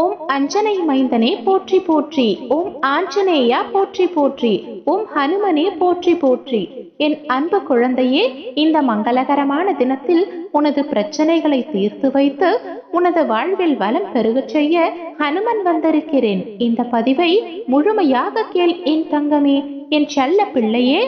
ஓம் அஞ்சனை மைந்தனே போற்றி போற்றி ஓம் ஆஞ்சநேயா போற்றி போற்றி ஓம் ஹனுமனே போற்றி போற்றி. என் அன்பு குழந்தையே இந்த மங்களகரமான தினத்தில் உனது பிரச்சனைகளை தீர்த்து வைத்து உனது வாழ்வில் வளம் பெருகச் செய்ய ஹனுமன் வந்திருக்கிறேன். இந்த பதிவை முழுமையாக கேள் என் தங்கமே. என் செல்ல பிள்ளையே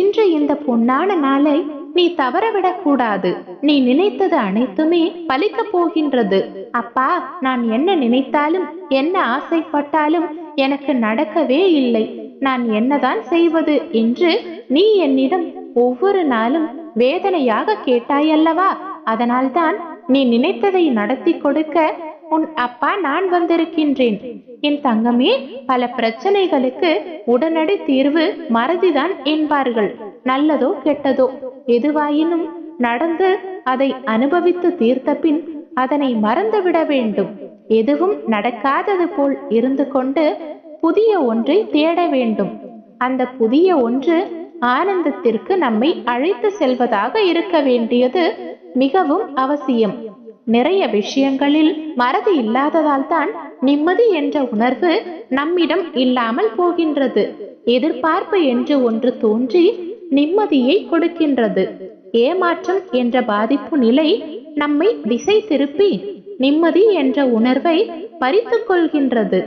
இன்று இந்த பொன்னான நாளை நீ தவறவிடக் கூடாது. நீ நினைத்தது அனைத்துமே பலிக்கப் போகின்றது. அப்பா நான் என்ன நினைத்தாலும் என்ன ஆசைப்பட்டாலும் எனக்கு நடக்கவே இல்லை. நான் என்னதான் செய்வது என்று நீ என்னிடம் ஒவ்வொரு நாளும் வேதனையாக கேட்டாயல்லவா? அதனால்தான் நீ நினைத்ததை நடத்தி கொடுக்க உன் அப்பா நான் வந்திருக்கின்றேன். என் தங்கமே பல பிரச்சனைகளுக்கு உடனடி தீர்வு மறதிதான் என்பார்கள். நல்லதோ கெட்டதோ? எதுவாயினும் நடந்து அதை அனுபவித்து தீர்த்த பின் அதனை மறந்துவிட வேண்டும். எதுவும் நடக்காதது போல் இருந்து கொண்டு புதிய ஒன்றை தேட வேண்டும். அந்த புதிய ஒன்று ஆனந்தத்திற்கு நம்மை அழைத்து செல்வதாக இருக்க வேண்டியது மிகவும் அவசியம். நிறைய விஷயங்களில் மறதி இல்லாததால் தான் நிம்மதி என்ற உணர்வு நம்மிடம் இல்லாமல் போகின்றது. எதிர்பார்ப்பு என்று ஒன்று தோன்றி நிம்மதியை கொடுக்கின்றது. ஏமாற்றம் என்ற பாதிப்பு நிலை நம்மை திசை திருப்பி நிம்மதி என்ற உணர்வை பறித்து கொள்கின்றது.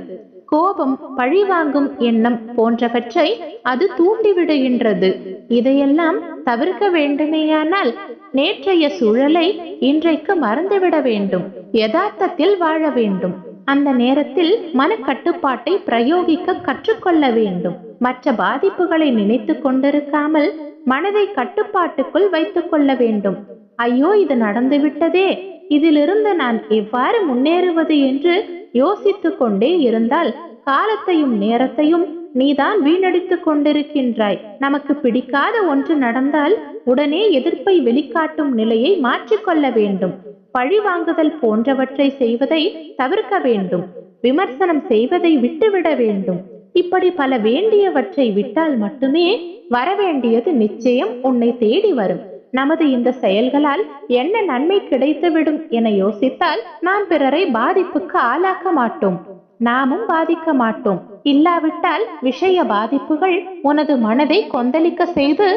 கோபம் பழிவாங்கும் எண்ணம் போன்றவற்றை அது தூண்டிவிடுகின்றது. இதையெல்லாம் தவிர்க்க வேண்டுமேயானால் நேற்றைய சூழலை இன்றைக்கு மறந்துவிட வேண்டும். யதார்த்தத்தில் வாழ வேண்டும். அந்த நேரத்தில் மனக்கட்டுப்பாட்டை பிரயோகிக்க கற்றுக்கொள்ள வேண்டும். மற்ற பாதிப்புகளை நினைத்து கொண்டிருக்காமல் மனதை கட்டுப்பாட்டுக்குள் வைத்துக் கொள்ள வேண்டும். ஐயோ இது நடந்துவிட்டதே இதிலிருந்து நான் எவ்வாறு முன்னேறுவது என்று யோசித்து கொண்டே இருந்தால் காலத்தையும் நேரத்தையும் நீதான் வீணடித்துக் கொண்டிருக்கின்றாய். நமக்கு பிடிக்காத ஒன்று நடந்தால் உடனே எதிர்ப்பை வெளிக்காட்டும் நிலையை மாற்றிக்கொள்ள வேண்டும். பழி வாங்குதல் போன்றவற்றை செய்வதை தவிர்க்க வேண்டும். விமர்சனம் செய்வதை விட்டுவிட வேண்டும். இப்படி பல வேண்டியவற்றை விட்டால் மட்டுமே வரவேண்டியது நிச்சயம் உன்னை தேடி வரும். நமது இந்த செயல்களால் என்ன நன்மை கிடைத்துவிடும் என யோசித்தால் நாம் பிறரை பாதிப்புக்கு ஆளாக்க மாட்டோம். நாமும் பாதிக்க மாட்டோம். இல்லாவிட்டால் விஷய பாதிப்புகள் உனது மனதை கொந்தளிக்க செய்து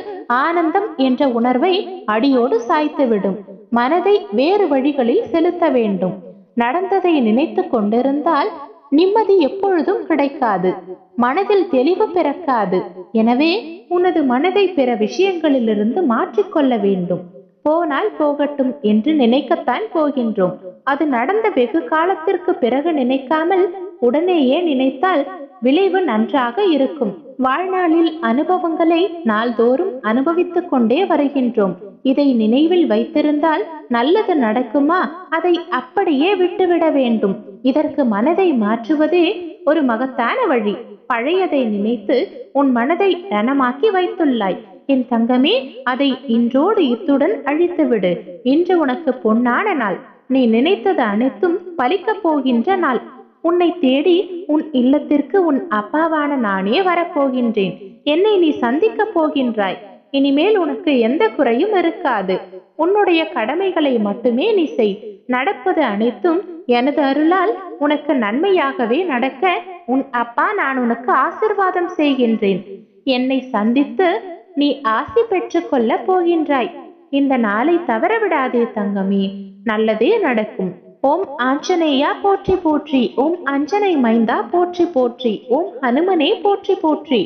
ஆனந்தம் என்ற உணர்வை அடியோடு சாய்த்துவிடும். மனதை வேறு வழிகளில் செலுத்த வேண்டும். நடந்ததை நினைத்து கொண்டிருந்தால் நிம்மதி எப்பொழுதும் கிடைக்காது. மனதில் தெளிவு பிறக்காது. எனவே உனது மனதை பிற விஷயங்களிலிருந்து மாற்றிக்கொள்ள வேண்டும். போனால் போகட்டும் என்று நினைக்கத்தான் போகின்றோம். அது நடந்த வெகு காலத்திற்கு பிறகு நினைக்காமல் உடனேயே நினைத்தால் விளைவு நன்றாக இருக்கும். வாழ்நாளில் அனுபவங்களை நாள்தோறும் அனுபவித்துக் கொண்டே வருகின்றோம். இதை நினைவில் வைத்திருந்தால் நல்லது நடக்குமா? அதை அப்படியே விட்டுவிட வேண்டும். இதற்கு மனதை மாற்றுவதே ஒரு மகத்தான வழி. பழையதை நினைத்து உன் மனதை ரணமாக்கி வைத்துள்ளாய். என் தங்கமே அதை இன்றோடு இத்துடன் அழித்துவிடு. இன்று உனக்கு பொன்னான நாள். நீ நினைத்தது அனைத்தும் பலிக்கப் போகின்ற நாள். உன்னை தேடி உன் இல்லத்திற்கு உன் அப்பாவான நானே வரப்போகின்றேன். என்னை நீ சந்திக்கப் போகின்றாய். இனிமேல் உனக்கு எந்த குறையும் இருக்காது. உன்னுடைய கடமைகளை மட்டுமே நீ செய். நடப்பது அனைத்தும் எனது அருளால் உனக்கு நன்மையாகவே நடக்க உன் அப்பா நான் உனக்கு ஆசிர்வாதம் செய்கின்றேன். என்னை சந்தித்து நீ ஆசி பெற்றுக்கொள்ள போகின்றாய். இந்த நாளை தவறவிடாதே தங்கமே நல்லதே நடக்கும். ஓம் ஆஞ்சநேயா போற்றி போற்றி ஓம் அஞ்சனை மைந்தா போற்றி போற்றி ஓம் ஹனுமனே போற்றி போற்றி.